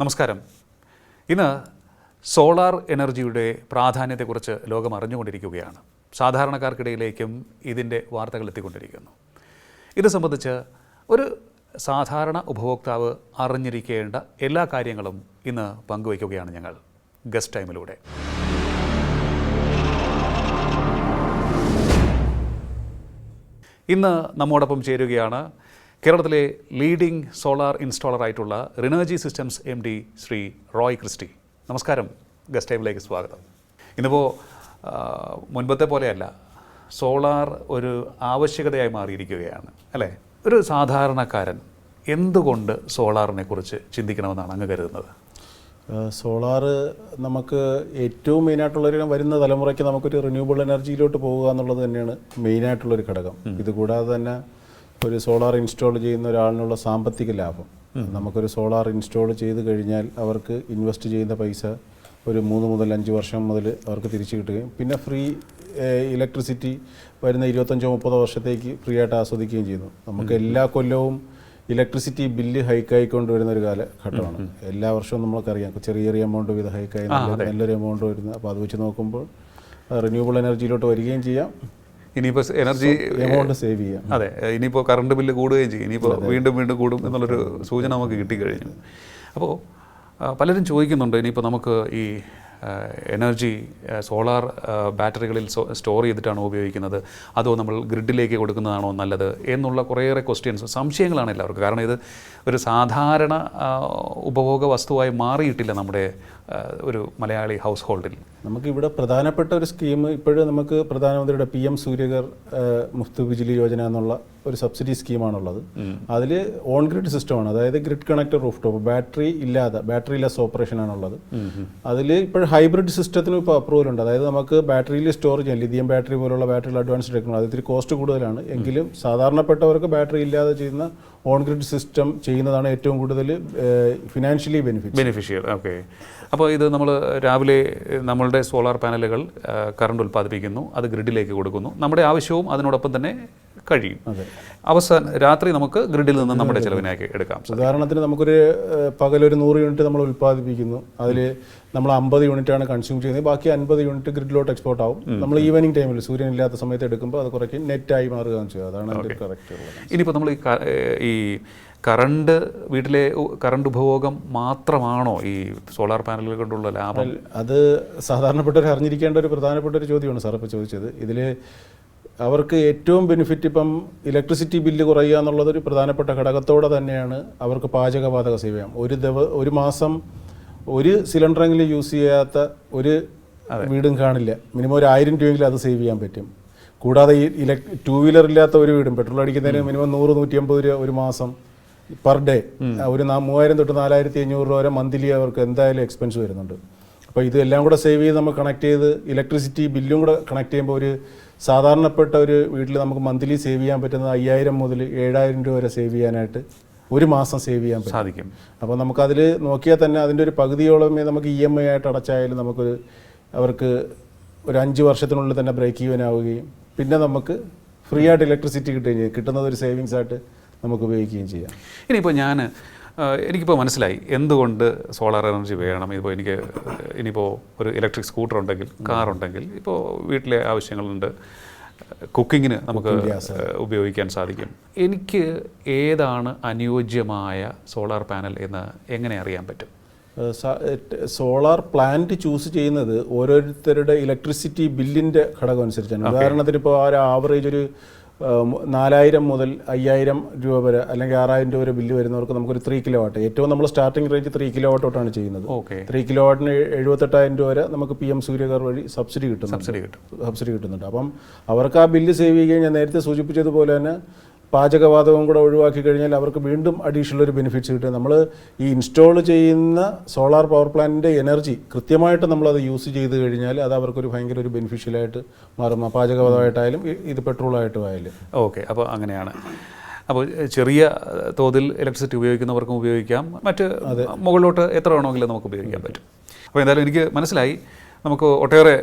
നമസ്കാരം. ഇന്ന് സോളാർ എനർജിയുടെ പ്രാധാന്യത്തെക്കുറിച്ച് ലോകം അറിഞ്ഞുകൊണ്ടിരിക്കുകയാണ്. സാധാരണക്കാർക്കിടയിലേക്കും ഇതിന്റെ വാർത്തകൾ എത്തിക്കൊണ്ടിരിക്കുന്നു. ഇത് സംബന്ധിച്ച് ഒരു സാധാരണ ഉപഭോക്താവ് അറിഞ്ഞിരിക്കേണ്ട എല്ലാ കാര്യങ്ങളും ഇന്ന് പങ്കുവയ്ക്കുകയാണ് ഞങ്ങൾ ഗസ്റ്റ് ടൈമിലൂടെ. ഇന്ന് നമ്മോടൊപ്പം ചേരുകയാണ് കേരളത്തിലെ ലീഡിംഗ് സോളാർ ഇൻസ്റ്റാളർ ആയിട്ടുള്ള Renergy systems M D Shri Roy Christy. നമസ്കാരം. ഗസ്റ്റ് ടൈമിലേക്ക് സ്വാഗതം. ഇന്നിപ്പോൾ മുൻപത്തെ പോലെയല്ല. സോളാർ ഒരു ആവശ്യകതയായി മാറിയിരിക്കുകയാണ് അല്ലേ? ഒരു സാധാരണക്കാരൻ എന്തുകൊണ്ട് സോളാറിനെ കുറിച്ച് ചിന്തിക്കണമെന്നാണ് അങ്ങ് കരുതുന്നത്? സോളാർ നമുക്ക് ഏറ്റവും മെയിനായിട്ടുള്ളൊരു വരുന്ന തലമുറയ്ക്ക് നമുക്കൊരു റിന്യൂവബിൾ എനർജിയിലോട്ട് പോകുക എന്നുള്ളത് തന്നെയാണ് മെയിനായിട്ടുള്ളൊരു ഘടകം. ഇതുകൂടാതെ തന്നെ ഒരു സോളാർ ഇൻസ്റ്റാൾ ചെയ്യുന്ന ഒരാളിനുള്ള സാമ്പത്തിക ലാഭം. നമുക്കൊരു സോളാർ ഇൻസ്റ്റാൾ ചെയ്ത് കഴിഞ്ഞാൽ അവർക്ക് ഇൻവെസ്റ്റ് ചെയ്യുന്ന പൈസ ഒരു മൂന്ന് മുതൽ അഞ്ച് വർഷം മുതൽ അവർക്ക് തിരിച്ചു കിട്ടുകയും പിന്നെ ഫ്രീ ഇലക്ട്രിസിറ്റി വരുന്ന ഇരുപത്തഞ്ചോ മുപ്പതോ വർഷത്തേക്ക് ഫ്രീ ആയിട്ട് ആസ്വദിക്കുകയും ചെയ്യുന്നു. നമുക്ക് എല്ലാ കൊല്ലവും ഇലക്ട്രിസിറ്റി ബില്ല് ഹൈക്കായിക്കൊണ്ട് വരുന്ന ഒരു കാലഘട്ടമാണ്. എല്ലാ വർഷവും നമ്മൾക്കറിയാം. ചെറിയ ചെറിയ എമൗണ്ട് വീതം ഹൈക്കായി നല്ല നല്ലൊരു എമൗണ്ട് വരുന്നത്. അപ്പോൾ അത് വെച്ച് നോക്കുമ്പോൾ റിന്യൂവബിൾ എനർജിയിലോട്ട് വരികയും ചെയ്യാം. ഇനിയിപ്പോൾ എനർജി എമൗണ്ട് സേവ് ചെയ്യാം. അതെ ഇനിയിപ്പോൾ കറണ്ട് ബില്ല് കൂടുകയും ചെയ്യും. ഇനിയിപ്പോൾ വീണ്ടും വീണ്ടും കൂടും എന്നുള്ളൊരു സൂചന നമുക്ക് കിട്ടിക്കഴിഞ്ഞു. അപ്പോൾ പലരും ചോദിക്കുന്നുണ്ട് ഇനിയിപ്പോൾ നമുക്ക് ഈ എനർജി സോളാർ ബാറ്ററികളിൽ സ്റ്റോർ ചെയ്തിട്ടാണോ ഉപയോഗിക്കുന്നത്? അതോ നമ്മൾ ഗ്രിഡിലേക്ക് കൊടുക്കുന്നതാണോ നല്ലത്? എന്നുള്ള കുറേയേറെ ക്വസ്റ്റ്യൻസ് സംശയങ്ങളാണ് എല്ലാവർക്കും. കാരണം ഇത് ഒരു സാധാരണ ഉപഭോഗ വസ്തുവായി മാറിയിട്ടില്ല നമ്മുടെ ഒരു മലയാളി ഹൗസ് ഹോൾഡിൽ നമുക്കിവിടെ പ്രധാനപ്പെട്ട ഒരു സ്കീം ഇപ്പോഴും നമുക്ക് പ്രധാനമന്ത്രിയുടെ പി എം സൂര്യകർ മുഫ്ത് ബിജിലി യോജന എന്നുള്ള ഒരു സബ്സിഡി സ്കീമാണുള്ളത് അതിൽ ഓൺ ഗ്രിഡ് സിസ്റ്റമാണ് അതായത് grid connected roof top battery ഇല്ലാതെ ബാറ്ററി ലെസ് ഓപ്പറേഷൻ ആണുള്ളത്. അതിൽ ഇപ്പോൾ ഹൈബ്രിഡ് സിസ്റ്റത്തിനും ഇപ്പോൾ അപ്രൂവൽ ഉണ്ട്. അതായത് നമുക്ക് ബാറ്ററിയിൽ സ്റ്റോർ ചെയ്യാം. ലിഥിയം ബാറ്ററി പോലുള്ള ബാറ്ററിയിൽ അഡ്വാൻസ് എടുക്കണം അത് ഇത്തിരി കോസ്റ്റ് കൂടുതലാണ്. എങ്കിലും സാധാരണപ്പെട്ടവർക്ക് ബാറ്ററി ഇല്ലാതെ ചെയ്യുന്ന ഓൺ ഗ്രിഡ് സിസ്റ്റം ചെയ്യുന്നതാണ് ഏറ്റവും കൂടുതൽ ഫിനാൻഷ്യലി ബെനിഫിറ്റ് ബെനിഫിഷ്യൽ ഓക്കെ അപ്പോൾ ഇത് നമ്മൾ രാവിലെ നമ്മളുടെ സോളാർ പാനലുകൾ കറണ്ട് ഉൽപ്പാദിപ്പിക്കുന്നു അത് ഗ്രിഡിലേക്ക് കൊടുക്കുന്നു. നമ്മുടെ ആവശ്യവും അതിനോടൊപ്പം തന്നെ കഴിയും. അവസാനം രാത്രി നമുക്ക് ഗ്രിഡിൽ നിന്ന് നമ്മുടെ ചിലവിനാക്കി എടുക്കാം. ഉദാഹരണത്തിന് നമുക്കൊരു പകലൊരു നൂറ് യൂണിറ്റ് നമ്മൾ ഉൽപ്പാദിപ്പിക്കുന്നു. അതിൽ നമ്മൾ അമ്പത് യൂണിറ്റ് ആണ് കൺസ്യൂം ചെയ്യുന്നത്. ബാക്കി അൻപത് യൂണിറ്റ് ഗ്രിഡിലോട്ട് എക്സ്പോർട്ട് ആവും. നമ്മൾ ഈവനിങ് ടൈമിൽ സൂര്യൻ ഇല്ലാത്ത സമയത്ത് എടുക്കുമ്പോൾ അത് കുറയ്ക്കും. നെറ്റായി മാറുകയും ചെയ്യുക അതാണ് കറക്റ്റ് ഇനിയിപ്പോൾ നമ്മൾ ഈ കറണ്ട് വീട്ടിലെ കറണ്ട് ഉപഭോഗം മാത്രമാണോ ഈ സോളാർ പാനലുകൾ കൊണ്ടുള്ള ലാഭം? അത് സാധാരണപ്പെട്ടവർ അറിഞ്ഞിരിക്കേണ്ട ഒരു പ്രധാനപ്പെട്ട ഒരു ചോദ്യമാണ് സാർ ഇപ്പോൾ ചോദിച്ചത്. ഇതിൽ അവർക്ക് ഏറ്റവും ബെനിഫിറ്റ് ഇപ്പം ഇലക്ട്രിസിറ്റി ബില്ല് കുറയുക എന്നുള്ളത് ഒരു പ്രധാനപ്പെട്ട ഘടകത്തോടെ തന്നെയാണ് അവർക്ക് പാചകവാതക സേവയം ഒരു ദിവ ഒരു മാസം ഒരു സിലിണ്ടറെങ്കിലും യൂസ് ചെയ്യാത്ത ഒരു വീടും കാണില്ല. മിനിമം ഒരു ആയിരം രൂപയെങ്കിലും അത് സേവ് ചെയ്യാൻ പറ്റും. കൂടാതെ ഈ ഇലക് ടൂ വീലർ ഇല്ലാത്ത ഒരു വീടും പെട്രോൾ അടിക്കുന്നതിന് മിനിമം നൂറ് നൂറ്റി അമ്പത് രൂപ ഒരു മാസം പെർ ഡേ ഒരു മൂവായിരം തൊട്ട് നാലായിരത്തി അഞ്ഞൂറ് രൂപ വരെ മന്ത്ലി അവർക്ക് എന്തായാലും എക്സ്പെൻസ് വരുന്നുണ്ട്. അപ്പോൾ ഇത് എല്ലാം കൂടെ സേവ് ചെയ്ത് നമ്മൾ കണക്ട് ചെയ്ത് ഇലക്ട്രിസിറ്റി ബില്ലും കൂടെ കണക്ട് ചെയ്യുമ്പോൾ ഒരു സാധാരണപ്പെട്ട ഒരു വീട്ടിൽ നമുക്ക് മന്ത്ലി സേവ് ചെയ്യാൻ പറ്റുന്നത് അയ്യായിരം മുതൽ ഏഴായിരം രൂപ വരെ സേവ് ചെയ്യാനായിട്ട് ഒരു മാസം സേവ് ചെയ്യാൻ സാധിക്കും. അപ്പോൾ നമുക്കതിൽ നോക്കിയാൽ തന്നെ അതിന്റെ ഒരു പകുതിയോളമേ നമുക്ക് ഇ എം ഐ ആയിട്ട് അടച്ചായാലും നമുക്ക് അവർക്ക് ഒരു അഞ്ച് വർഷത്തിനുള്ളിൽ തന്നെ ബ്രേക്ക് ഈവൻ ആവുകയും പിന്നെ നമുക്ക് ഫ്രീ ആയിട്ട് ഇലക്ട്രിസിറ്റി കിട്ടുകയും ചെയ്യും. കിട്ടുന്നത് ഒരു സേവിങ്സ് ആയിട്ട് നമുക്ക് ഉപയോഗിക്കുകയും ചെയ്യാം. ഇനിയിപ്പോൾ ഞാൻ എനിക്കിപ്പോൾ മനസ്സിലായി എന്തുകൊണ്ട് സോളാർ എനർജി വേണം. ഇപ്പോൾ എനിക്ക് ഇനിയിപ്പോൾ ഒരു ഇലക്ട്രിക് സ്കൂട്ടർ ഉണ്ടെങ്കിൽ കാർ ഉണ്ടെങ്കിൽ ഇപ്പോൾ വീട്ടിലെ ആവശ്യങ്ങളുണ്ട്. കുക്കിങ്ങിന് നമുക്ക് ഉപയോഗിക്കാൻ സാധിക്കും. എനിക്ക് ഏതാണ് അനുയോജ്യമായ സോളാർ പാനൽ എന്ന് എങ്ങനെ അറിയാൻ പറ്റും? സോളാർ പ്ലാന്റ് ചൂസ് ചെയ്യുന്നത് ഓരോരുത്തരുടെ ഇലക്ട്രിസിറ്റി ബില്ലിന്റെ ഘടകം അനുസരിച്ചാണ്. ഉദാഹരണത്തിന് ഇപ്പോൾ ഒരു ആവറേജ് ഒരു ആ, നാലായിരം മുതൽ അയ്യായിരം രൂപ വരെ അല്ലെങ്കിൽ ആറായിരം രൂപ വരെ ബില്ല് വരുന്നവർക്ക് നമുക്കൊരു ത്രീ കിലോ വാട്ട് ഏറ്റവും നമ്മൾ starting range three kilowatt തൊട്ടാണ് ചെയ്യുന്നത്. ഓക്കെ ത്രീ കിലോ വാട്ടിന് എഴുപത്തെട്ടായിരം രൂപ വരെ നമുക്ക് പി എം സൂര്യകാർ വഴി സബ്സിഡി കിട്ടും സബ്സിഡി കിട്ടും. സബ്സിഡി കിട്ടുന്നുണ്ട്. അപ്പം അവർക്ക് ആ ബില്ല് സേവ് ചെയ്യുകയും ഞാൻ നേരത്തെ സൂചിപ്പിച്ചതുപോലെ തന്നെ പാചകവാതകം കൂടെ ഒഴിവാക്കി കഴിഞ്ഞാൽ അവർക്ക് വീണ്ടും അഡീഷണൽ ഒരു ബെനിഫിറ്റ്സ് കിട്ടും. നമ്മൾ ഈ ഇൻസ്റ്റാൾ ചെയ്യുന്ന സോളാർ പവർ പ്ലാന്റിന്റെ എനർജി കൃത്യമായിട്ട് നമ്മളത് യൂസ് ചെയ്ത് കഴിഞ്ഞാൽ അത് അവർക്കൊരു ഭയങ്കര ഒരു ബെനിഫിഷ്യലായിട്ട് മാറും. പാചകവാതകമായിട്ടായാലും ഇത് പെട്രോളായിട്ടും ആയാലും ഓക്കെ അപ്പോൾ അങ്ങനെയാണ്. അപ്പോൾ ചെറിയ തോതിൽ ഇലക്ട്രിസിറ്റി ഉപയോഗിക്കുന്നവർക്കും ഉപയോഗിക്കാം. മറ്റ് മുകളിലോട്ട് എത്ര വേണമെങ്കിലും നമുക്ക് ഉപയോഗിക്കാൻ പറ്റും. അപ്പോൾ എന്തായാലും എനിക്ക് മനസ്സിലായി നമുക്ക് ഒട്ടേറെ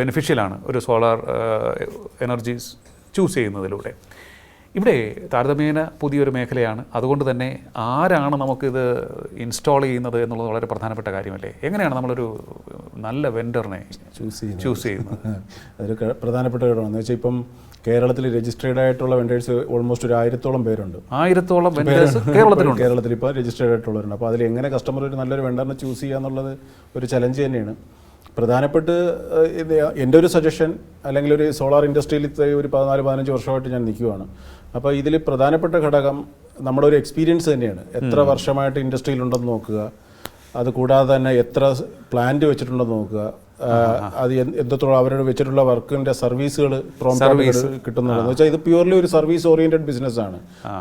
ബെനിഫിഷ്യലാണ് ഒരു സോളാർ എനർജീസ് ചൂസ് ചെയ്യുന്നതിലൂടെ. ഇവിടെ താരതമ്യേന പുതിയൊരു മേഖലയാണ്. അതുകൊണ്ട് തന്നെ ആരാണ് നമുക്കിത് ഇൻസ്റ്റാൾ ചെയ്യുന്നത് എന്നുള്ളത് വളരെ പ്രധാനപ്പെട്ട കാര്യമല്ലേ? എങ്ങനെയാണ് നമ്മളൊരു നല്ല വെൻഡറിനെ ചൂസ് ചൂസ് ചെയ്യുന്നത്? അതൊരു പ്രധാനപ്പെട്ട കാര്യമാണ് വെച്ചാൽ ഇപ്പം കേരളത്തിൽ രജിസ്ട്രേഡ് ആയിട്ടുള്ള വെൻഡേഴ്സ് ഓൾമോസ്റ്റ് ഒരു ആയിരത്തോളം പേരുണ്ട്. ആയിരത്തോളം വെൻഡേഴ്സ് കേരളത്തിലുണ്ട്. കേരളത്തിൽ ഇപ്പോൾ രജിസ്റ്റേഡ് ആയിട്ടുള്ളവരുണ്ട്. അപ്പോൾ അതിൽ എങ്ങനെ കസ്റ്റമർ ഒരു നല്ലൊരു വെണ്ടറിനെ ചൂസ് ചെയ്യുക എന്നുള്ളത് ഒരു ചലഞ്ച് തന്നെയാണ്. പ്രധാനപ്പെട്ട് എന്റെ ഒരു സജഷൻ അല്ലെങ്കിൽ ഒരു സോളാർ ഇൻഡസ്ട്രിയിൽ ഒരു പതിനാല് പതിനഞ്ച് വർഷമായിട്ട് ഞാൻ നിൽക്കുവാണ്. അപ്പോൾ ഇതിൽ പ്രധാനപ്പെട്ട ഘടകം നമ്മുടെ ഒരു എക്സ്പീരിയൻസ് തന്നെയാണ്. എത്ര വർഷമായിട്ട് ഇൻഡസ്ട്രിയിലുണ്ടെന്ന് നോക്കുക. അത് കൂടാതെ തന്നെ എത്ര പ്ലാന്റ് വെച്ചിട്ടുണ്ടെന്ന് നോക്കുക. അത് എന്ത് എത്രത്തോളം അവരുടെ വെച്ചിട്ടുള്ള വർക്കിന്റെ സർവീസുകൾ സർവീസ്. കിട്ടുന്നുണ്ടെന്ന് വെച്ചാൽ ഇത് പ്യൂർലി ഒരു സർവീസ് ഓറിയന്റഡ് ബിസിനസ് ആണ്.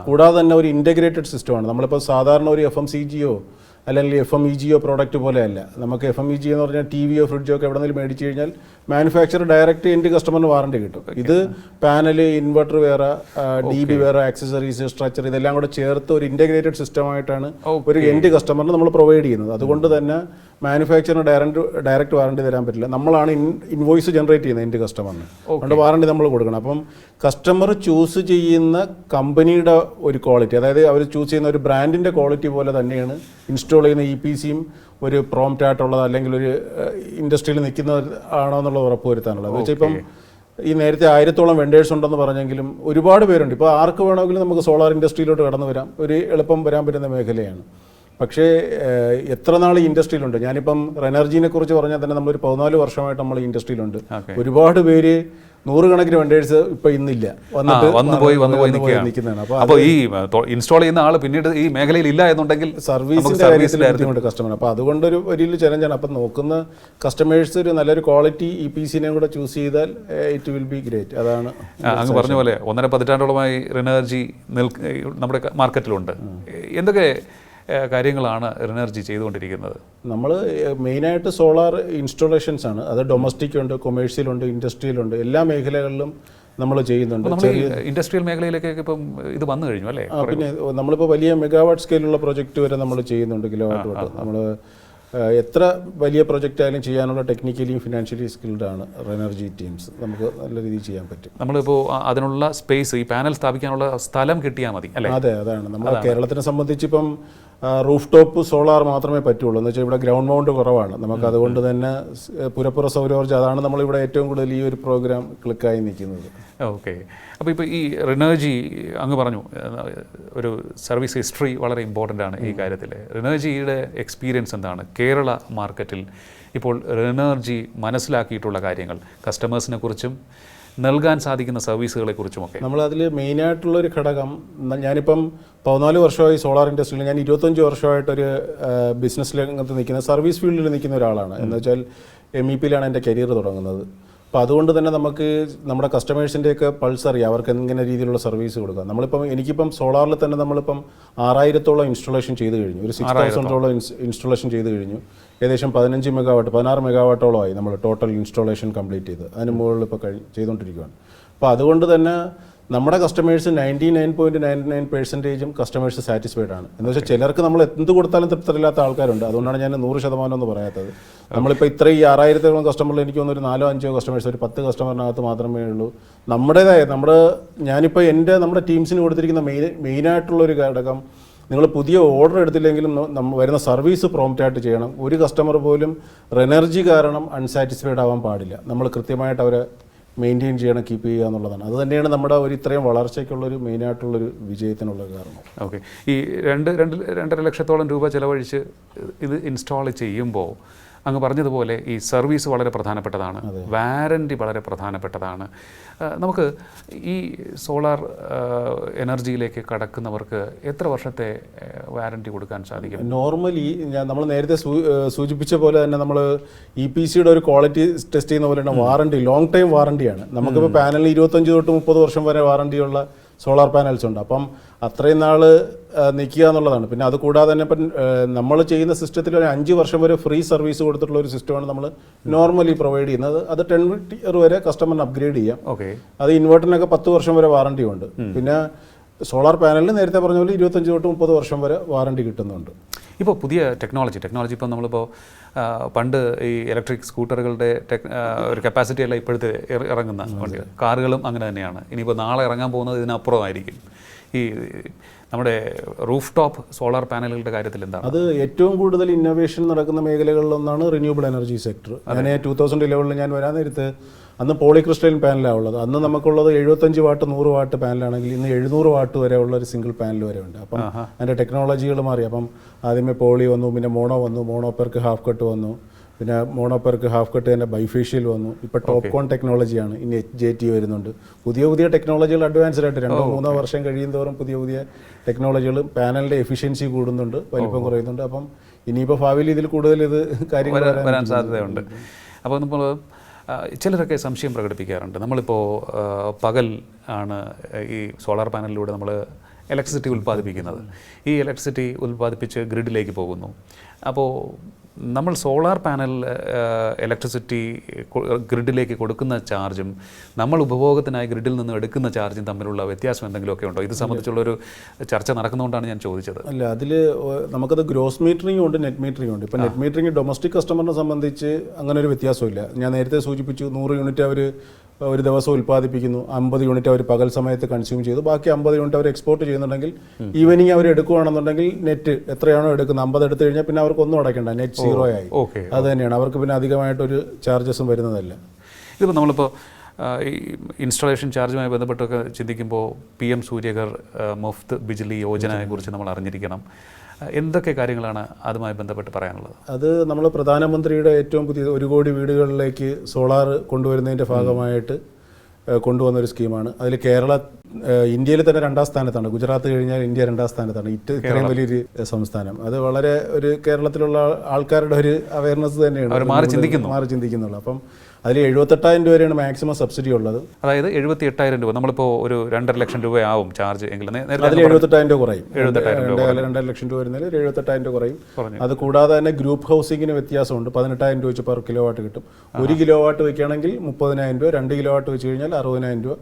കൂടാതെ തന്നെ ഒരു ഇന്റഗ്രേറ്റഡ് സിസ്റ്റം സിസ്റ്റമാണ് നമ്മളിപ്പോൾ സാധാരണ ഒരു എഫ് എം സി ജിയോ അല്ലെങ്കിൽ F M E Jio product പോലെയല്ല. നമുക്ക് എഫ് എം ഇ ജി എന്ന് പറഞ്ഞാൽ ടി വിയോ ഫ്രിഡ്ജോ ഒക്കെ എവിടെ നിന്നെങ്കിലും മേടിച്ച് കഴിഞ്ഞാൽ മാനുഫാക്ചർ ഡയറക്റ്റ് എന്റെ കസ്റ്റമറിന് വാറണ്ടി കിട്ടും. ഇത് പാനൽ ഇൻവെർട്ടർ വേറെ ഡി ബി വേറെ ആക്സസറീസ് സ്ട്രക്ചർ ഇതെല്ലാം കൂടെ ചേർത്ത് ഒരു ഇന്റഗ്രേറ്റഡ് സിസ്റ്റമായിട്ടാണ് ഒരു എന്റെ കസ്റ്റമറിന് നമ്മൾ പ്രൊവൈഡ് ചെയ്യുന്നത്. അതുകൊണ്ട് തന്നെ മാനുഫാക്ചറിന് ഡയറക്റ്റ് ഡയറക്റ്റ് വാറണ്ടി തരാൻ പറ്റില്ല. നമ്മളാണ് ഇൻ ഇൻവോയ്സ് ജനറേറ്റ് ചെയ്യുന്നത് എന്റെ കസ്റ്റമറിന് അതുകൊണ്ട് വാറണ്ടി നമ്മൾ കൊടുക്കണം. അപ്പം കസ്റ്റമർ ചൂസ് ചെയ്യുന്ന കമ്പനിയുടെ ഒരു ക്വാളിറ്റി അതായത് അവർ ചൂസ് ചെയ്യുന്ന ഒരു ബ്രാൻഡിന്റെ ക്വാളിറ്റി പോലെ തന്നെയാണ് ഇൻസ്റ്റാൾ ചെയ്യുന്ന ഇ പി സിയും ഒരു പ്രോംപ്റ്റ് ആയിട്ടുള്ളത് അല്ലെങ്കിൽ ഒരു ഇൻഡസ്ട്രിയിൽ നിൽക്കുന്ന ആണോ എന്നുള്ളത് ഉറപ്പ് വരുത്താനുള്ളത്. എന്ന് വെച്ചാൽ ഇപ്പം ഈ നേരത്തെ ആയിരത്തോളം വെണ്ടേഴ്സ് ഉണ്ടെന്ന് പറഞ്ഞെങ്കിലും ഒരുപാട് പേരുണ്ട്. ഇപ്പോൾ ആർക്ക് വേണമെങ്കിലും നമുക്ക് സോളാർ ഇൻഡസ്ട്രിയിലോട്ട് കടന്നു വരാം. ഒരു എളുപ്പം വരാൻ പറ്റുന്ന മേഖലയാണ്. പക്ഷേ എത്ര നാൾ ഈ ഇൻഡസ്ട്രിയിലുണ്ട്? ഞാനിപ്പം റെനർജീനെ കുറിച്ച് പറഞ്ഞാൽ തന്നെ നമ്മളൊരു പതിനാല് വർഷമായിട്ട് നമ്മൾ ഇൻഡസ്ട്രിയിലുണ്ട്. ഒരുപാട് പേര് നൂറുകണക്കിന് വെണ്ടേഴ്സ് ഇപ്പൊ ഇന്നില്ല. വന്നു പോയി വന്നു പോയി നിൽക്കുന്നതാണ് അപ്പോൾ ഈ ഇൻസ്റ്റാൾ ചെയ്യുന്ന ആൾ പിന്നീട് ഈ മേഖലയിൽ ഇല്ല എന്നുണ്ടെങ്കിൽ സർവീസിന്റെ കാര്യത്തിൽ ബുദ്ധിമുട്ട് കസ്റ്റമർ അപ്പോൾ അതുകൊണ്ട് ഒരു വലിയ ചലഞ്ചാണ് അപ്പം നോക്കുന്ന കസ്റ്റമേഴ്സ് ഒരു നല്ലൊരു ക്വാളിറ്റി ഇ പി സിനെ കൂടെ ചൂസ് ചെയ്താൽ ഇറ്റ് വിൽ ബി ഗ്രേറ്റ് അതാണ് അങ്ങ് പറഞ്ഞ പോലെ ഒന്നര പതിറ്റാണ്ടോളമായി റിനർജി നമ്മുടെ മാർക്കറ്റിലുണ്ട് എന്തൊക്കെ കാര്യങ്ങളാണ് റിനർജി ചെയ്തുകൊണ്ടിരിക്കുന്നത്. നമ്മൾ മെയിനായിട്ട് സോളാർ ഇൻസ്റ്റോളേഷൻസ് ആണ്. അത് ഡൊമസ്റ്റിക് ഉണ്ട് ഇൻഡസ്ട്രിയൽ ഉണ്ട് എല്ലാ മേഖലകളിലും നമ്മൾ ചെയ്യുന്നുണ്ട്. ഇൻഡസ്ട്രിയൽ മേഖലയിലേക്കൊക്കെ ഇപ്പം ഇത് വന്നു കഴിഞ്ഞു അല്ലേ? പിന്നെ നമ്മളിപ്പോൾ വലിയ മെഗാവാട്ട് സ്കെയിലുള്ള പ്രൊജക്റ്റ് വരെ നമ്മൾ ചെയ്യുന്നുണ്ട് കിലോ വാട്ട്. തൊട്ട് നമ്മൾ എത്ര വലിയ പ്രൊജക്റ്റ് ആയാലും ചെയ്യാനുള്ള ടെക്നിക്കലിയും ഫിനാൻഷ്യലി സ്കിൽഡ് ആണ് റെനർജി ടീംസ്. നമുക്ക് നല്ല രീതിയിൽ ചെയ്യാൻ പറ്റും. നമ്മളിപ്പോൾ അതിനുള്ള സ്പേസ് ഈ പാനൽ സ്ഥാപിക്കാനുള്ള സ്ഥലം കിട്ടിയാൽ മതി അല്ലേ? അതെ അതാണ്. നമ്മൾ കേരളത്തിനെ സംബന്ധിച്ച് ഇപ്പം റൂഫ് ടോപ്പ് സോളാർ മാത്രമേ പറ്റുള്ളൂ. എന്ന് വെച്ചാൽ ഇവിടെ ഗ്രൗണ്ട് മൗണ്ട് കുറവാണ്. നമുക്ക് അതുകൊണ്ട് തന്നെ പുരപ്പുറ സൗരോർജം അതാണ് നമ്മൾ ഇവിടെ ഏറ്റവും കൂടുതൽ ഈ ഒരു പ്രോഗ്രാം ക്ലിക്കായി നിൽക്കുന്നത്. ഓക്കെ. അപ്പോൾ ഇപ്പോൾ ഈ റിനർജി അങ്ങ് പറഞ്ഞു ഒരു സർവീസ് ഹിസ്റ്ററി വളരെ ഇമ്പോർട്ടന്റ് ആണ് ഈ കാര്യത്തിൽ റിനർജിയുടെ എക്സ്പീരിയൻസ് എന്താണ്? കേരള മാർക്കറ്റിൽ ഇപ്പോൾ റിനർജി മനസ്സിലാക്കിയിട്ടുള്ള കാര്യങ്ങൾ കസ്റ്റമേഴ്സിനെ കുറിച്ചും നൽകാൻ സാധിക്കുന്ന സർവീസുകളെ കുറിച്ചുമൊക്കെ നമ്മൾ അതിൽ മെയിനായിട്ടുള്ള ഒരു ഘടകം ഞാനിപ്പം പതിനാല് വർഷമായി സോളാർ ഇൻഡസ്ട്രിയിൽ ഞാൻ ഇരുപത്തഞ്ച് വർഷമായിട്ടൊരു ബിസിനസ് രംഗത്ത് നിൽക്കുന്ന സർവീസ് ഫീൽഡിൽ നിൽക്കുന്ന ഒരാളാണ്. എന്ന് വെച്ചാൽ എം ഇ പിയിലാണ് എന്റെ കരിയർ തുടങ്ങുന്നത്. അപ്പോൾ അതുകൊണ്ട് തന്നെ നമുക്ക് നമ്മുടെ കസ്റ്റമേഴ്സിന്റെയൊക്കെ പൾസ് അറിയാം. അവർക്ക് എങ്ങനെ രീതിയിലുള്ള സർവീസ് കൊടുക്കാം. നമ്മളിപ്പം എനിക്കിപ്പം സോളാറിൽ തന്നെ നമ്മളിപ്പം ആറായിരത്തോളം ഇൻസ്റ്റലേഷൻ ചെയ്ത് കഴിഞ്ഞു. ഒരു സിക്സ് തൗസൻഡോളം ഇൻസ്റ്റലേഷൻ ചെയ്ത് കഴിഞ്ഞു. ഏകദേശം പതിനഞ്ച് മെഗാവാട്ട് പതിനാറ് മെഗാവാട്ടോളമായി നമ്മൾ ടോട്ടൽ ഇൻസ്റ്റോളേഷൻ കംപ്ലീറ്റ് ചെയ്ത്. അതിന് മുകളിൽ ഇപ്പോൾ കഴി ചെയ്തുകൊണ്ടിരിക്കുകയാണ് അപ്പോൾ അതുകൊണ്ട് തന്നെ നമ്മുടെ customers ninety nine point nine nine പെർസെന്റേജും customers satisfied ആണ്. എന്ന് വെച്ചാൽ ചിലർക്ക് നമ്മൾ എന്ത് കൊടുത്താലും തൃപ്തരില്ലാത്ത ആൾക്കാരുണ്ട്. അതുകൊണ്ടാണ് ഞാൻ നൂറ് ശതമാനം എന്ന് പറയാത്തത്. നമ്മളിപ്പോൾ ഇത്രയും ഈ ആറായിരത്തോളം കസ്റ്റമറിൽ എനിക്ക് തോന്നുന്നു ഒരു നാലോ അഞ്ചോ കസ്റ്റമേഴ്സ് ഒരു പത്ത് കസ്റ്റമറിനകത്ത് മാത്രമേ ഉള്ളൂ. നമ്മുടേതായ നമ്മുടെ ഞാനിപ്പോൾ എന്റെ നമ്മുടെ ടീംസിന് കൊടുത്തിരിക്കുന്ന മെയിൻ മെയിനായിട്ടുള്ള ഒരു ഘടകം നിങ്ങൾ പുതിയ ഓർഡർ എടുത്തില്ലെങ്കിലും നമ്മൾ വരുന്ന സർവീസ് പ്രോംപ്റ്റ് ആയിട്ട് ചെയ്യണം. ഒരു കസ്റ്റമർ പോലും റെനർജി കാരണം അൺസാറ്റിസ്ഫൈഡ് ആവാൻ പാടില്ല. നമ്മൾ കൃത്യമായിട്ട് അവരെ മെയിന്റെയിൻ ചെയ്യണം കീപ്പ് ചെയ്യുക എന്നുള്ളതാണ്. അത് തന്നെയാണ് നമ്മുടെ ഒരു ഇത്രയും വളർച്ചയ്ക്കുള്ളൊരു മെയിനായിട്ടുള്ളൊരു വിജയത്തിനുള്ള കാരണം. ഓക്കെ ഈ രണ്ട് രണ്ട് രണ്ടര ലക്ഷത്തോളം രൂപ ചിലവഴിച്ച് ഇത് ഇൻസ്റ്റാൾ ചെയ്യുമ്പോൾ അങ്ങ് പറഞ്ഞതുപോലെ ഈ സർവീസ് വളരെ പ്രധാനപ്പെട്ടതാണ്. വാറന്റി വളരെ പ്രധാനപ്പെട്ടതാണ്. നമുക്ക് ഈ സോളാർ എനർജിയിലേക്ക് കടക്കുന്നവർക്ക് എത്ര വർഷത്തെ വാറന്റി കൊടുക്കാൻ സാധിക്കും? നോർമലി ഞാൻ നമ്മൾ നേരത്തെ സൂചിപ്പിച്ച പോലെ തന്നെ നമ്മൾ ഇ പി സിയുടെ ഒരു ക്വാളിറ്റി ടെസ്റ്റ് ചെയ്യുന്ന പോലെ തന്നെ വാറണ്ടി ലോങ് ടൈം വാറണ്ടിയാണ് നമുക്കിപ്പോൾ പാനലിന് ഇരുപത്തഞ്ച് തൊട്ട് മുപ്പത് വർഷം വരെ വാറണ്ടിയുള്ള സോളാർ പാനൽസ് ഉണ്ട്. അപ്പം അത്രയും നാൾ നിൽക്കുക എന്നുള്ളതാണ്. പിന്നെ അത് കൂടാതെ തന്നെ ഇപ്പം നമ്മൾ ചെയ്യുന്ന സിസ്റ്റത്തിൽ ഒരു അഞ്ച് വർഷം വരെ ഫ്രീ സർവീസ് കൊടുത്തിട്ടുള്ള ഒരു സിസ്റ്റമാണ് നമ്മൾ നോർമലി പ്രൊവൈഡ് ചെയ്യുന്നത്. അത് ടെൻ ഇയർ വരെ കസ്റ്റമറിന് അപ്ഗ്രേഡ് ചെയ്യാം. ഓക്കെ. അത് ഇൻവേർട്ടറിനൊക്കെ പത്ത് വർഷം വരെ വാറണ്ടി ഉണ്ട് പിന്നെ സോളാർ പാനലിന് നേരത്തെ പറഞ്ഞ പോലെ ഇരുപത്തഞ്ച് തൊട്ട് മുപ്പത് വർഷം വരെ വാറണ്ടി കിട്ടുന്നുണ്ട്. ഇപ്പോൾ പുതിയ ടെക്നോളജി ടെക്നോളജി ഇപ്പോൾ നമ്മളിപ്പോൾ പണ്ട് ഈ ഇലക്ട്രിക് സ്കൂട്ടറുകളുടെ ടെക് ഒരു കപ്പാസിറ്റി അല്ല ഇപ്പോഴത്തെ ഇറ- ഇറങ്ങുന്ന വണ്ടികൾ. കാറുകളും അങ്ങനെ തന്നെയാണ്. ഇനിയിപ്പോൾ നാളെ ഇറങ്ങാൻ പോകുന്നത് ഇതിനപ്പുറമായിരിക്കും. ഈ നമ്മുടെ റൂഫ് ടോപ്പ് സോളാർ പാനലുകളുടെ കാര്യത്തിൽ എന്താണ്? അത് ഏറ്റവും കൂടുതൽ ഇന്നോവേഷൻ നടക്കുന്ന മേഖലകളിലൊന്നാണ് റിന്യൂവബിൾ എനർജി സെക്ടർ അങ്ങനെ ടൂ തൗസൻഡ് ഇലവനിൽ ഞാൻ വരാൻ നേരത്ത് അന്ന് പോളിക്രിസ്റ്റലിൻ പാനലാണ് ഉള്ളത്. അന്ന് നമുക്കുള്ളത് എഴുപത്തഞ്ച് വാട്ട് നൂറ് വാട്ട് പാനലാണെങ്കിൽ ഇന്ന് എഴുന്നൂറ് വാട്ട് വരെ ഉള്ള ഒരു സിംഗിൾ പാനൽ വരെ ഉണ്ട്. അപ്പം അതിന്റെ ടെക്നോളജികൾ മാറി. അപ്പം ആദ്യമേ പോളി വന്നു പിന്നെ മോണോ വന്നു മോണോ പെർക്ക് ഹാഫ് കട്ട് വന്നു. പിന്നെ മോണോ പെർക്ക് ഹാഫ് കട്ട് തന്നെ ബൈഫേഷ്യൽ വന്നു. ഇപ്പോൾ ടോപ്പ് കോൺ ടെക്നോളജിയാണ്. ഇനി എച്ച് ജെ ടി വരുന്നുണ്ട്. പുതിയ പുതിയ ടെക്നോളജികൾ അഡ്വാൻസ്ഡ് ആയിട്ട് രണ്ടോ മൂന്നോ വർഷം കഴിയും തോറും പുതിയ പുതിയ ടെക്നോളജികളും പാനലിന്റെ എഫിഷ്യൻസി കൂടുന്നുണ്ട്. വലിപ്പം കുറയുന്നുണ്ട്. അപ്പം ഇനിയിപ്പോൾ ഭാവിയിൽ ഇതിൽ കൂടുതൽ ഇത് കാര്യങ്ങൾ വരാൻ സാധ്യതയുണ്ട്. അപ്പോൾ നമ്മൾ ചിലരൊക്കെ സംശയം പ്രകടിപ്പിക്കാറുണ്ട്. നമ്മളിപ്പോൾ പകൽ ആണ് ഈ സോളാർ പാനലിലൂടെ നമ്മൾ ഇലക്ട്രിസിറ്റി ഉൽപ്പാദിപ്പിക്കുന്നത്. ഈ ഇലക്ട്രിസിറ്റി ഉൽപ്പാദിപ്പിച്ച് ഗ്രിഡിലേക്ക് പോകുന്നു. അപ്പോൾ നമ്മൾ സോളാർ പാനൽ ഇലക്ട്രിസിറ്റി ഗ്രിഡിലേക്ക് കൊടുക്കുന്ന ചാർജും നമ്മൾ ഉപഭോഗത്തിനായി ഗ്രിഡിൽ നിന്ന് എടുക്കുന്ന ചാർജും തമ്മിലുള്ള വ്യത്യാസം എന്തെങ്കിലുമൊക്കെ ഉണ്ടോ? ഇത് സംബന്ധിച്ചുള്ളൊരു ചർച്ച നടക്കുന്നതുകൊണ്ടാണ് ഞാൻ ചോദിച്ചത്. അല്ല അതിൽ നമുക്കത് ഗ്രോസ് മീറ്ററിംഗ് ഉണ്ട് നെറ്റ് മീറ്ററിംഗ് ഉണ്ട്. ഇപ്പം നെറ്റ് മീറ്ററിംഗ് ഡൊമസ്റ്റിക് കസ്റ്റമറിനെ സംബന്ധിച്ച് അങ്ങനെ ഒരു വ്യത്യാസമില്ല. ഞാൻ നേരത്തെ സൂചിപ്പിച്ചു നൂറ് യൂണിറ്റ് അവർ ഒരു ദിവസം ഉൽപ്പാദിപ്പിക്കുന്നു. അമ്പത് യൂണിറ്റ് അവർ പകൽ സമയത്ത് കൺസ്യൂം ചെയ്തു. ബാക്കി അമ്പത് യൂണിറ്റ് അവർ എക്സ്പോർട്ട് ചെയ്യുന്നുണ്ടെങ്കിൽ ഈവനിങ് അവർ എടുക്കുകയാണെന്നുണ്ടെങ്കിൽ നെറ്റ് എത്രയാണോ എടുക്കുന്നത്? അമ്പത് എടുത്തു കഴിഞ്ഞാൽ പിന്നെ അവർക്ക് ഒന്നും അടയ്ക്കണ്ട. നെറ്റ് സീറോ ആയി. ഓക്കെ. അത് തന്നെയാണ്. അവർക്ക് പിന്നെ അധികമായിട്ടൊരു ചാർജസും വരുന്നതല്ല. ഇതിപ്പോൾ നമ്മളിപ്പോൾ ഈ ഇൻസ്റ്റാളേഷൻ ചാർജുമായി ബന്ധപ്പെട്ടൊക്കെ ചിന്തിക്കുമ്പോൾ പി എം സൂര്യകർ മുഫ്ത് ബിജ്ലി യോജനയെക്കുറിച്ച് നമ്മൾ അറിഞ്ഞിരിക്കണം. എന്തൊക്കെ കാര്യങ്ങളാണ് അതുമായി ബന്ധപ്പെട്ട് പറയാനുള്ളത്? അത് നമ്മൾ പ്രധാനമന്ത്രിയുടെ ഏറ്റവും പുതിയ ഒരു കോടി വീടുകളിലേക്ക് സോളാർ കൊണ്ടുവരുന്നതിന്റെ ഭാഗമായിട്ട് കൊണ്ടുവന്ന ഒരു സ്കീമാണ്. അതിൽ കേരള ഇന്ത്യയിൽ തന്നെ രണ്ടാം സ്ഥാനത്താണ്. ഗുജറാത്ത് കഴിഞ്ഞാൽ ഇന്ത്യ രണ്ടാം സ്ഥാനത്താണ്. ഇത്രയും വലിയൊരു സംസ്ഥാനം. അത് വളരെ ഒരു കേരളത്തിലുള്ള ആൾക്കാരുടെ ഒരു അവയർനെസ് തന്നെയാണ്. മാറി ചിന്തിക്കുന്നുള്ളൂ. അപ്പം അതിൽ എഴുപത്തെട്ടായിരം രൂപയാണ് മാക്സിമം സബ്സിഡി ഉള്ളത്. അതായത് എഴുപത്തി എട്ടായിരം രൂപ. നമ്മളിപ്പോൾ ഒരു രണ്ടര ലക്ഷം രൂപയാവും ചാർജ് എങ്കിൽ. അതിൽ എഴുപത്തെട്ടായിരം രൂപ കുറയും. എഴുപത്തെട്ടായിരം രൂപ രണ്ടേ രണ്ടര ലക്ഷം രൂപ വരുന്നതിൽ എഴുപത്തെട്ടായിരം രൂപ കുറയും. അത് കൂടാതെ തന്നെ ഗ്രൂപ്പ് ഹൗസിങ്ങിന് വ്യത്യാസമുണ്ട്. പതിനെട്ടായിരം രൂപ വെച്ച് പെർ കിലോ വാട്ട് കിട്ടും. ഒരു കിലോ വാട്ട് വെക്കുകയാണെങ്കിൽ മുപ്പതിനായിരം രൂപ രണ്ട് കിലോ വാട്ട് വെച്ച് കഴിഞ്ഞാൽ അറുപതിനായിരം രൂപ.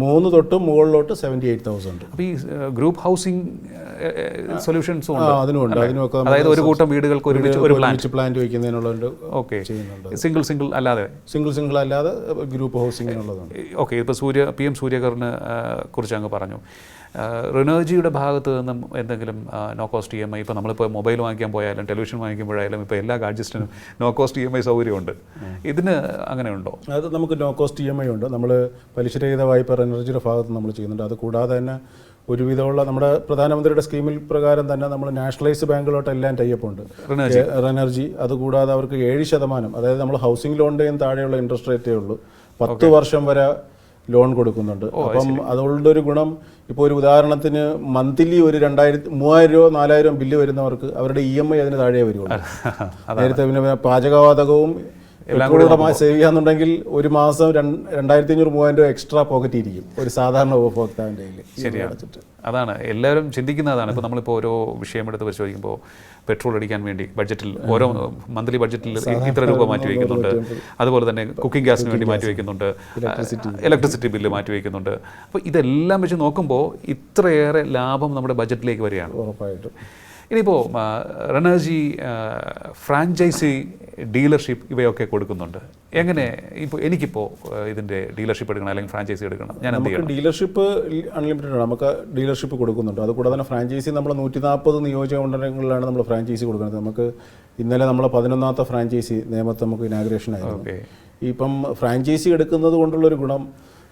മൂന്ന് തൊട്ട് മുകളിലോട്ട് സെവന്റി എയ്റ്റ് തൗസൻഡ് അപ്പോൾ ഈ ഗ്രൂപ്പ് ഹൗസിംഗ് സൊല്യൂഷൻസും അതിനുണ്ട് അതിനൊക്കെ അതായത് ഒരു കൂട്ടം വീടുകൾക്ക് ഒരുമിച്ച് ഒരു ഒരുമിച്ച് പ്ലാന്റ് വയ്ക്കുന്നതിനുള്ള ഓക്കെ ചെയ്യുന്നുണ്ട്. സിംഗിൾ സിംഗിൾ അല്ലാതെ? സിംഗിൾ സിംഗിൾ അല്ലാതെ ഗ്രൂപ്പ് ഹൗസിങ്ങിനുള്ളതുണ്ട് ഓക്കെ ഇപ്പോൾ സൂര്യ പി എം സൂര്യകറിനെ കുറിച്ച് അങ്ങ് പറഞ്ഞു. റിനർജിയുടെ ഭാഗത്ത് നിന്നും എന്തെങ്കിലും no cost E M I ഇപ്പോൾ നമ്മളിപ്പോൾ മൊബൈൽ വാങ്ങിക്കാൻ പോയാലും ടെലിവിഷൻ വാങ്ങിക്കുമ്പോഴായാലും ഇപ്പോൾ എല്ലാ ഗാഡ്ജസ്റ്റിനും no cost E M I സൗകര്യമുണ്ട്. ഇതിന് അങ്ങനെ ഉണ്ടോ അത് നമുക്ക് no cost E M I ഉണ്ട്. നമ്മൾ പലിശരഹിത വായ്പ എനർജിയുടെ ഭാഗത്ത് നമ്മൾ ചെയ്യുന്നുണ്ട്. അത് കൂടാതെ തന്നെ ഒരുവിധമുള്ള നമ്മുടെ പ്രധാനമന്ത്രിയുടെ സ്കീമിൽ പ്രകാരം തന്നെ നമ്മൾ നാഷണലൈസ് ബാങ്കുകളോട്ട് എല്ലാം ടൈപ്പുണ്ട് റിനർജി എനർജി അതുകൂടാതെ അവർക്ക് ഏഴ് ശതമാനം അതായത് നമ്മൾ ഹൗസിംഗ് ലോണിന്റെയും താഴെയുള്ള ഇൻട്രസ്റ്റ് റേറ്റേ ഉള്ളൂ. പത്ത് വർഷം വരെ ലോൺ കൊടുക്കുന്നുണ്ട്. അപ്പം അതുകൊണ്ട് ഒരു ഗുണം ഇപ്പോൾ ഒരു ഉദാഹരണത്തിന് മന്ത്ലി ഒരു രണ്ടായിരത്തി മൂവായിരം രൂപ നാലായിരം ബില്ല് വരുന്നവർക്ക് അവരുടെ ഇ എം ഐ അതിന് താഴെ വരുള്ളൂ. നേരത്തെ പിന്നെ പാചകവാതകവും പെട്രോളുമായി സേവ് ചെയ്യാന്നുണ്ടെങ്കിൽ ഒരു മാസം രണ്ട് രണ്ടായിരത്തി അഞ്ഞൂറ് മൂവായിരം രൂപ എക്സ്ട്രാ പോക്കറ്റ് ഇരിക്കും. ഒരു സാധാരണ ഉപഭോക്താവിന്റെ കയ്യിൽ ശരിയാണ്. അതാണ്. എല്ലാവരും ചിന്തിക്കുന്നതാണ് ഇപ്പോൾ നമ്മളിപ്പോൾ ഓരോ വിഷയം എടുത്ത് പരിശോധിക്കുമ്പോൾ പെട്രോൾ അടിക്കാൻ വേണ്ടി ബഡ്ജറ്റിൽ ഓരോ മന്ത്ലി ബഡ്ജറ്റിൽ ഇത്ര രൂപ മാറ്റി വയ്ക്കുന്നുണ്ട്. അതുപോലെ തന്നെ കുക്കിംഗ് ഗ്യാസിന് വേണ്ടി മാറ്റി വയ്ക്കുന്നുണ്ട്. ഇലക്ട്രിസിറ്റി ബില്ല് മാറ്റി വയ്ക്കുന്നുണ്ട്. അപ്പോൾ ഇതെല്ലാം വെച്ച് നോക്കുമ്പോൾ ഇത്രയേറെ ലാഭം നമ്മുടെ ബഡ്ജറ്റിലേക്ക് വരികയാണ്. ഉറപ്പായിട്ടും. ഇനിയിപ്പോൾ റെനർജി ഫ്രാഞ്ചൈസി ഡീലർഷിപ്പ് ഇവയൊക്കെ കൊടുക്കുന്നുണ്ട്. എങ്ങനെ ഇപ്പോൾ എനിക്കിപ്പോൾ ഇതിന്റെ ഡീലർഷിപ്പ് എടുക്കണം അല്ലെങ്കിൽ ഫ്രാഞ്ചൈസി എടുക്കണം? ഞാൻ എന്ത് നമുക്ക് ചെയ്യണം? ഡീലർഷിപ്പ് അൺലിമിറ്റഡ് ആണ്. നമുക്ക് ഡീലർഷിപ്പ് കൊടുക്കുന്നുണ്ട്. അതുകൂടാതെ തന്നെ ഫ്രാഞ്ചൈസി നമ്മൾ നൂറ്റി നാൽപ്പത് നിയോജക മണ്ഡലങ്ങളിലാണ് നമ്മൾ ഫ്രാഞ്ചൈസി കൊടുക്കുന്നത്. നമുക്ക് ഇന്നലെ നമ്മൾ പതിനൊന്നാമത്തെ ഫ്രാഞ്ചൈസി നിയമത്തെ നമുക്ക് ഇനാഗ്രേഷൻ ആയിരുന്നു. ഓക്കെ. ഇപ്പം ഫ്രാഞ്ചൈസി എടുക്കുന്നത് കൊണ്ടുള്ളൊരു ഗുണം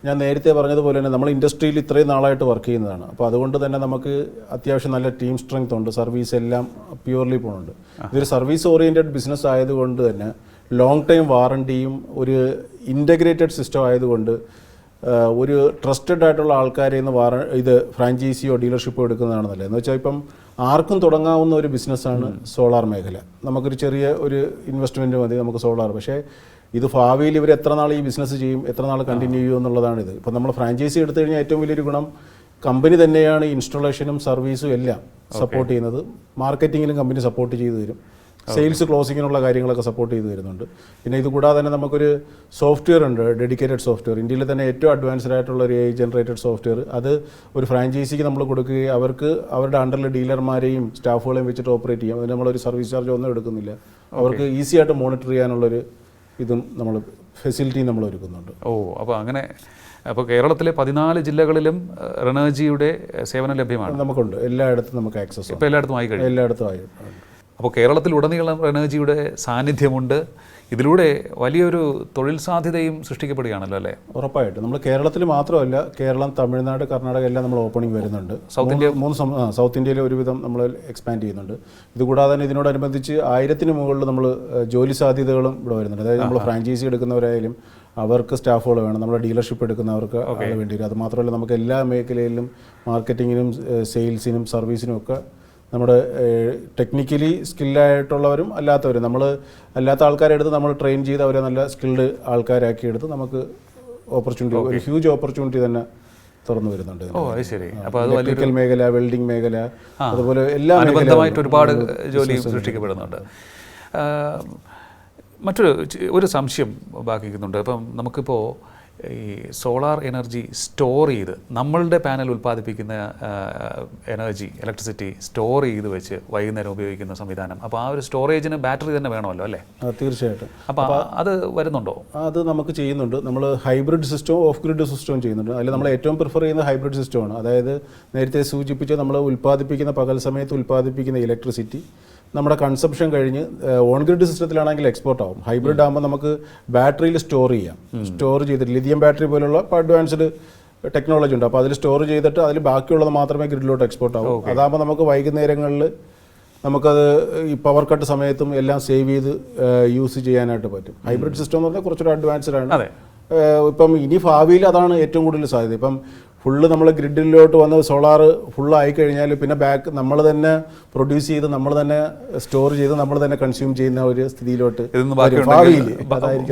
ഞാൻ നേരത്തെ പറഞ്ഞതുപോലെ തന്നെ നമ്മൾ ഇൻഡസ്ട്രിയിൽ ഇത്രയും നാളായിട്ട് വർക്ക് ചെയ്യുന്നതാണ്. അപ്പോൾ അതുകൊണ്ട് തന്നെ നമുക്ക് അത്യാവശ്യം നല്ല ടീം സ്ട്രെങ്ത് ഉണ്ട്. സർവീസ് എല്ലാം പ്യൂർലി പോകുന്നുണ്ട് ഇതൊരു സർവീസ് ഓറിയന്റഡ് ബിസിനസ് ആയതുകൊണ്ട് തന്നെ ലോങ് ടൈം വാറണ്ടിയും ഒരു ഇന്റഗ്രേറ്റഡ് സിസ്റ്റം ആയതുകൊണ്ട് ഒരു ട്രസ്റ്റഡ് ആയിട്ടുള്ള ആൾക്കാരെ നിന്ന് വാറ ഇത് ഫ്രാഞ്ചൈസിയോ ഡീലർഷിപ്പോ എടുക്കുന്നതാണ് നല്ലത്. എന്ന് വെച്ചാൽ ഇപ്പം ആർക്കും തുടങ്ങാവുന്ന ഒരു ബിസിനസ്സാണ് സോളാർ മേഖല. നമുക്കൊരു ചെറിയ ഒരു ഇൻവെസ്റ്റ്മെന്റ് മതി നമുക്ക് സോളാർ. പക്ഷേ ഇത് ഭാവിയിൽ ഇവർ എത്ര നാൾ ഈ ബിസിനസ് ചെയ്യും എത്ര നാൾ കണ്ടിന്യൂ ചെയ്യും എന്നുള്ളതാണ് ഇത് ഇപ്പം നമ്മൾ ഫ്രാഞ്ചൈസി എടുത്തു കഴിഞ്ഞാൽ ഏറ്റവും വലിയൊരു ഗുണം കമ്പനി തന്നെയാണ് ഇൻസ്റ്റലേഷനും സർവീസും എല്ലാം സപ്പോർട്ട് ചെയ്യുന്നത്. മാർക്കറ്റിങ്ങിലും കമ്പനി സപ്പോർട്ട് ചെയ്തു തരും. സെയിൽസ് ക്ലോസിങ്ങിനുള്ള കാര്യങ്ങളൊക്കെ സപ്പോർട്ട് ചെയ്തു തരുന്നുണ്ട്. പിന്നെ ഇത് കൂടാതെ തന്നെ നമുക്കൊരു സോഫ്റ്റ്വെയർ ഉണ്ട് ഡെഡിക്കേറ്റഡ് സോഫ്റ്റ്വെയർ ഇന്ത്യയിൽ തന്നെ ഏറ്റവും അഡ്വാൻസ്ഡ് ആയിട്ടുള്ള ഒരു എ ജനറേറ്റഡ് സോഫ്റ്റ്വെയർ അത് ഒരു ഫ്രാഞ്ചൈസിക്ക് നമ്മൾ കൊടുക്കുകയും അവർക്ക് അവരുടെ അണ്ടറിൽ ഡീലർമാരെയും സ്റ്റാഫുകളെയും വെച്ചിട്ട് ഓപ്പറേറ്റ് ചെയ്യാം. അതിന് നമ്മളൊരു സർവീസ് ചാർജ് ഒന്നും എടുക്കുന്നില്ല. അവർക്ക് ഈസി ആയിട്ട് മോണിറ്റർ ചെയ്യാനുള്ളൊരു ഇതും നമ്മൾ ഫെസിലിറ്റി നമ്മൾ ഒരുക്കുന്നുണ്ട്. ഓ അപ്പോൾ അങ്ങനെ അപ്പോൾ കേരളത്തിലെ പതിനാല് ജില്ലകളിലും റെനർജിയുടെ സേവനം ലഭ്യമാണ്. നമുക്കുണ്ട്. എല്ലായിടത്തും നമുക്ക് ആക്സസ് ഉണ്ട്. ഇപ്പോൾ എല്ലായിടത്തും ആയി കഴിഞ്ഞു എല്ലായിടത്തും ആയി. അപ്പോൾ കേരളത്തിൽ ഉടനീളം റെനർജിയുടെ സാന്നിധ്യമുണ്ട്. ഇതിലൂടെ വലിയൊരു തൊഴിൽ സാധ്യതയും സൃഷ്ടിക്കപ്പെടുകയാണല്ലോ അല്ലേ? ഉറപ്പായിട്ടും. നമ്മൾ കേരളത്തിൽ മാത്രമല്ല കേരളം തമിഴ്നാട് കർണാടക എല്ലാം നമ്മൾ ഓപ്പണിംഗ് വരുന്നുണ്ട്. സൗത്ത് ഇന്ത്യ മൂന്ന് സൗത്ത് ഇന്ത്യയിൽ ഒരുവിധം നമ്മൾ എക്സ്പാൻഡ് ചെയ്യുന്നുണ്ട്. ഇതുകൂടാതെ തന്നെ ഇതിനോടനുബന്ധിച്ച് ആയിരത്തിന് മുകളിൽ നമ്മൾ ജോലി സാധ്യതകളും ഇവിടെ വരുന്നുണ്ട്. അതായത് നമ്മൾ ഫ്രാഞ്ചൈസി എടുക്കുന്നവരായാലും അവർക്ക് സ്റ്റാഫുകൾ വേണം. നമ്മുടെ ഡീലർഷിപ്പ് എടുക്കുന്നവർക്ക് വേണ്ടി വരും. അത് മാത്രമല്ല നമുക്ക് എല്ലാ മേഖലയിലും മാർക്കറ്റിങ്ങിനും സെയിൽസിനും സർവീസിനും ഒക്കെ നമ്മുടെ ടെക്നിക്കലി സ്കില്ലായിട്ടുള്ളവരും അല്ലാത്തവരും. നമ്മൾ അല്ലാത്ത ആൾക്കാരെ എടുത്ത് നമ്മൾ ട്രെയിൻ ചെയ്ത് അവരെ നല്ല സ്കിൽഡ് ആൾക്കാരാക്കി എടുത്ത് നമുക്ക് ഓപ്പർച്യൂണിറ്റി ഒരു ഹ്യൂജ് ഓപ്പർച്യൂണിറ്റി തന്നെ തുറന്നു വരുന്നുണ്ട് ഓ അത് ശരി. അപ്പോൾ അത് ഇലക്ട്രിക്കൽ മേഖല വെൽഡിംഗ് മേഖല അതുപോലെ എല്ലാ അനുബന്ധമായിട്ട് ഒരുപാട് ജോലി സൃഷ്ടിക്കപ്പെടുന്നുണ്ട്. മറ്റൊരു ഒരു സംശയം ബാക്കിക്കുന്നുണ്ട് അപ്പം നമുക്കിപ്പോൾ ഈ സോളാർ എനർജി സ്റ്റോർ ചെയ്ത് നമ്മളുടെ പാനൽ ഉൽപ്പാദിപ്പിക്കുന്ന എനർജി ഇലക്ട്രിസിറ്റി സ്റ്റോർ ചെയ്ത് വെച്ച് വൈകുന്നേരം ഉപയോഗിക്കുന്ന സംവിധാനം. അപ്പോൾ ആ ഒരു സ്റ്റോറേജിന് ബാറ്ററി തന്നെ വേണമല്ലോ അല്ലേ? തീർച്ചയായിട്ടും. അപ്പോൾ അത് വരുന്നുണ്ടോ? അത് നമുക്ക് ചെയ്യുന്നുണ്ട്. നമ്മൾ ഹൈബ്രിഡ് സിസ്റ്റവും ഓഫ് ഗ്രിഡ് സിസ്റ്റവും ചെയ്യുന്നുണ്ട്. അതിൽ നമ്മൾ ഏറ്റവും പ്രിഫർ ചെയ്യുന്ന ഹൈബ്രിഡ് സിസ്റ്റമാണ്. അതായത് നേരത്തെ സൂചിപ്പിച്ച നമ്മൾ ഉൽപ്പാദിപ്പിക്കുന്ന പകൽ സമയത്ത് ഉൽപ്പാദിപ്പിക്കുന്ന ഇലക്ട്രിസിറ്റി നമ്മുടെ കൺസപ്ഷൻ കഴിഞ്ഞ് ഓൺ ഗ്രിഡ് സിസ്റ്റത്തിലാണെങ്കിൽ എക്സ്പോർട്ട് ആവും. ഹൈബ്രിഡ് ആകുമ്പോൾ നമുക്ക് ബാറ്ററിയിൽ സ്റ്റോർ ചെയ്യാം. സ്റ്റോർ ചെയ്തിട്ട് ലിഥിയം ബാറ്ററി പോലുള്ള അഡ്വാൻസ്ഡ് ടെക്നോളജി ഉണ്ട്. അപ്പോൾ അതിൽ സ്റ്റോർ ചെയ്തിട്ട് അതിൽ ബാക്കിയുള്ളത് മാത്രമേ ഗ്രിഡിലോട്ട് എക്സ്പോർട്ട് ആവും. അതാകുമ്പോൾ നമുക്ക് വൈകുന്നേരങ്ങളിൽ നമുക്കത് ഈ പവർ കട്ട് സമയത്തും എല്ലാം സേവ് ചെയ്ത് യൂസ് ചെയ്യാനായിട്ട് പറ്റും. ഹൈബ്രിഡ് സിസ്റ്റം എന്ന് പറഞ്ഞാൽ കുറച്ചുകൂടെ അഡ്വാൻസ്ഡ് ആണ്. ഇപ്പം ഇനി ഭാവിയിൽ അതാണ് ഏറ്റവും കൂടുതൽ സാധ്യത. ഇപ്പം ഫുള്ള് നമ്മൾ ഗ്രിഡിലോട്ട് വന്ന് സോളാർ ഫുള്ള് ആയി കഴിഞ്ഞാൽ പിന്നെ ബാക്ക് നമ്മൾ തന്നെ പ്രൊഡ്യൂസ് ചെയ്ത് നമ്മൾ തന്നെ സ്റ്റോർ ചെയ്ത് നമ്മൾ തന്നെ കൺസ്യൂം ചെയ്യുന്ന ഒരു സ്ഥിതിയിലോട്ട്.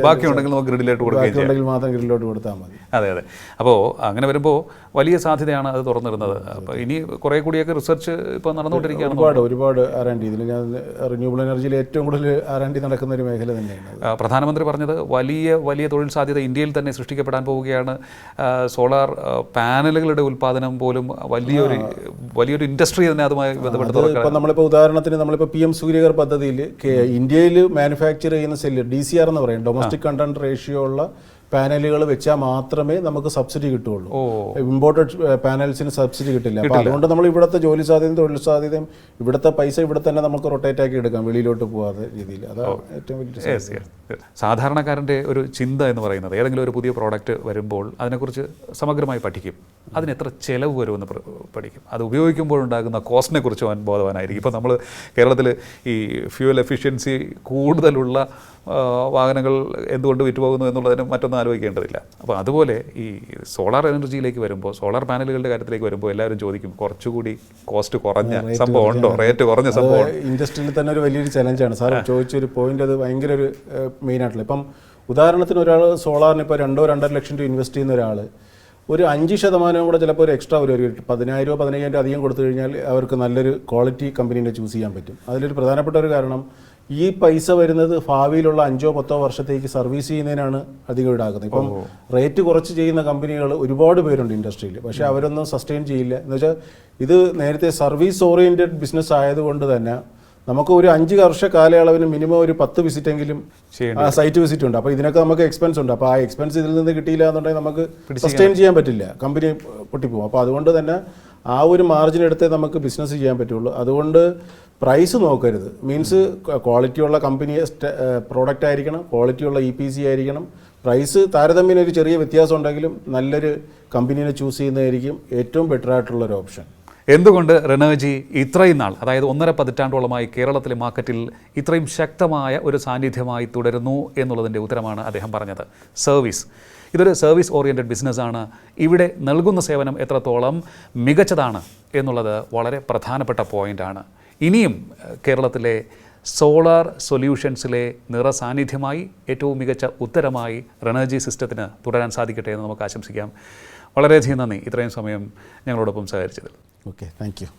ബാക്കിയുണ്ടെങ്കിൽ നമുക്ക് ഗ്രിഡിലോട്ട് ബാക്കിയുണ്ടെങ്കിൽ മാത്രം ഗ്രിഡിലോട്ട് കൊടുത്താൽ മതി. അതെ അതെ. അപ്പോൾ അങ്ങനെ വരുമ്പോൾ വലിയ സാധ്യതയാണ് അത് തുറന്നിരുന്നത് അപ്പോൾ ഇനി കുറേ കൂടിയൊക്കെ റിസർച്ച് ഇപ്പോൾ നടന്നുകൊണ്ടിരിക്കുകയാണ് ഒരുപാട് ഒരുപാട് ആർ ആൻഡ് ഇതിൽ ഞാൻ റിന്യൂവബിൾ എനർജിയിൽ ഏറ്റവും കൂടുതൽ ആർ ആൻഡ് നടക്കുന്ന ഒരു മേഖല തന്നെയാണ് പ്രധാനമന്ത്രി പറഞ്ഞത് വലിയ വലിയ തൊഴിൽ സാധ്യത ഇന്ത്യയിൽ തന്നെ സൃഷ്ടിക്കപ്പെടാൻ പോവുകയാണ്. സോളാർ പാനലുകളുടെ ഉൽപ്പാദനം പോലും വലിയൊരു വലിയൊരു ഇൻഡസ്ട്രി തന്നെ അതുമായി ബന്ധപ്പെട്ട് ഇപ്പം നമ്മളിപ്പോൾ ഉദാഹരണത്തിന് നമ്മളിപ്പോൾ പി എം സൂര്യകർ പദ്ധതിയിൽ ഇന്ത്യയിൽ മാനുഫാക്ചർ ചെയ്യുന്ന സെല്ല് ഡി സി ആർ എന്ന് പറയും. ഡൊമസ്റ്റിക് കണ്ടന്റ് റേഷ്യോ ഉള്ള പാനലുകൾ വെച്ചാൽ മാത്രമേ നമുക്ക് സബ്സിഡി കിട്ടുള്ളൂ ഇമ്പോർട്ടഡ് പാനൽസിന് സബ്സിഡി കിട്ടില്ല. അപ്പോൾ അതുകൊണ്ട് നമ്മൾ ഇവിടുത്തെ ജോലി സാധ്യതയും തൊഴിൽ സാധ്യതയും ഇവിടുത്തെ പൈസ ഇവിടെ തന്നെ നമുക്ക് റൊട്ടേറ്റ് ആക്കി എടുക്കാം വെളിയിലോട്ട് പോകാതെ രീതിയിൽ. അതാണ് ഏറ്റവും വലിയ. സാധാരണക്കാരന്റെ ഒരു ചിന്ത എന്ന് പറയുന്നത് ഏതെങ്കിലും ഒരു പുതിയ പ്രോഡക്റ്റ് വരുമ്പോൾ അതിനെക്കുറിച്ച് സമഗ്രമായി പഠിക്കും. അതിന് എത്ര ചിലവ് വരുമെന്ന് പഠിക്കും. അത് ഉപയോഗിക്കുമ്പോഴുണ്ടാകുന്ന കോസ്റ്റിനെ കുറിച്ച് അവൻ ബോധവാനായിരിക്കും. ഇപ്പോൾ നമ്മൾ കേരളത്തിൽ ഈ ഫ്യൂവൽ എഫിഷ്യൻസി കൂടുതലുള്ള വാഹനങ്ങൾ എന്തുകൊണ്ട് വിറ്റുപോകുന്നു എന്നുള്ളതിന് മറ്റൊന്നും ആലോചിക്കേണ്ടതില്ല. അപ്പോൾ അതുപോലെ ഈ സോളാർ എനർജിയിലേക്ക് വരുമ്പോൾ സോളാർ പാനലുകളുടെ കാര്യത്തിലേക്ക് വരുമ്പോൾ എല്ലാവരും ചോദിക്കും കുറച്ചുകൂടി കോസ്റ്റ് കുറഞ്ഞ സംഭവം ഉണ്ടോ? റേറ്റ് കുറഞ്ഞ സംഭവം ഇൻഡസ്ട്രിയിൽ തന്നെ ഒരു വലിയൊരു ചലഞ്ചാണ് സാർ ചോദിച്ചൊരു പോയിന്റ് അത് ഭയങ്കര ഒരു മെയിൻ ആയിട്ടുള്ള. ഇപ്പം ഉദാഹരണത്തിന് ഒരാൾ സോളാറിന് ഇപ്പോൾ രണ്ടോ രണ്ടര ലക്ഷം രൂപ ഇൻവെസ്റ്റ് ചെയ്യുന്ന ഒരാൾ ഒരു അഞ്ച് ശതമാനവും കൂടെ ചിലപ്പോൾ ഒരു എക്സ്ട്രാ വരും. ഒരു പതിനായിരമോ പതിനയ്യായിരം രൂപ അധികം കൊടുത്തു കഴിഞ്ഞാൽ അവർക്ക് നല്ലൊരു ക്വാളിറ്റി കമ്പനീനെ ചൂസ് ചെയ്യാൻ പറ്റും. അതിലൊരു പ്രധാനപ്പെട്ട ഒരു കാരണം ഈ പൈസ വരുന്നത് ഭാവിയിലുള്ള അഞ്ചോ പത്തോ വർഷത്തേക്ക് സർവീസ് ചെയ്യുന്നതിനാണ് അധികം ഈടാക്കുന്നത്. ഇപ്പം റേറ്റ് കുറച്ച് ചെയ്യുന്ന കമ്പനികൾ ഒരുപാട് പേരുണ്ട് ഇൻഡസ്ട്രിയിൽ പക്ഷേ അവരൊന്നും സസ്റ്റെയിൻ ചെയ്യില്ല. എന്ന് വെച്ചാൽ ഇത് നേരത്തെ സർവീസ് ഓറിയന്റഡ് ബിസിനസ് ആയതുകൊണ്ട് തന്നെ നമുക്ക് ഒരു അഞ്ച് വർഷ കാലയളവിന് മിനിമം ഒരു പത്ത് വിസിറ്റ് എങ്കിലും ചെയ്യേണ്ടി ആ സൈറ്റ് വിസിറ്റ് ഉണ്ട്. അപ്പോൾ ഇതിനൊക്കെ നമുക്ക് എക്സ്പെൻസ് ഉണ്ട്. അപ്പോൾ ആ എക്സ്പെൻസ് ഇതിൽ നിന്ന് കിട്ടിയില്ല എന്നുണ്ടെങ്കിൽ നമുക്ക് സസ്റ്റെയിൻ ചെയ്യാൻ പറ്റില്ല. കമ്പനി പൊട്ടിപ്പോകും അപ്പോൾ അതുകൊണ്ട് തന്നെ ആ ഒരു മാർജിൻ എടുത്തേ നമുക്ക് ബിസിനസ് ചെയ്യാൻ പറ്റുള്ളൂ. അതുകൊണ്ട് പ്രൈസ് നോക്കരുത്. മീൻസ് ക്വാളിറ്റി ഉള്ള കമ്പനി പ്രോഡക്റ്റ് ആയിരിക്കണം. ക്വാളിറ്റിയുള്ള ഇ പി സി ആയിരിക്കണം. പ്രൈസ് താരതമ്യേന ഒരു ചെറിയ വ്യത്യാസം ഉണ്ടെങ്കിലും നല്ലൊരു കമ്പനീനെ ചൂസ് ചെയ്യുന്നതായിരിക്കും ഏറ്റവും ബെറ്റർ ആയിട്ടുള്ള ഒരു ഓപ്ഷൻ എന്തുകൊണ്ട് റെനർജി ഇത്രയും നാൾ അതായത് ഒന്നര പതിറ്റാണ്ടോളമായി കേരളത്തിലെ മാർക്കറ്റിൽ ഇത്രയും ശക്തമായ ഒരു സാന്നിധ്യമായി തുടരുന്നു എന്നുള്ളതിന്റെ ഉത്തരമാണ് അദ്ദേഹം പറഞ്ഞത്. സർവീസ് ഇതൊരു സർവീസ് ഓറിയന്റഡ് ബിസിനസ്സാണ് ഇവിടെ നൽകുന്ന സേവനം എത്രത്തോളം മികച്ചതാണ് എന്നുള്ളത് വളരെ പ്രധാനപ്പെട്ട പോയിന്റാണ് ഇനിയും കേരളത്തിലെ സോളാർ സൊല്യൂഷൻസിലെ നിറസാന്നിധ്യമായി ഏറ്റവും മികച്ച ഉത്തരമായി റെനർജി സിസ്റ്റത്തിന് തുടരാൻ സാധിക്കട്ടെ എന്ന് നമുക്ക് ആശംസിക്കാം. വളരെയധികം നന്ദി. ഇത്രയും സമയം ഞങ്ങളോടൊപ്പം സഹകരിച്ചതിൽ. Okay, thank you.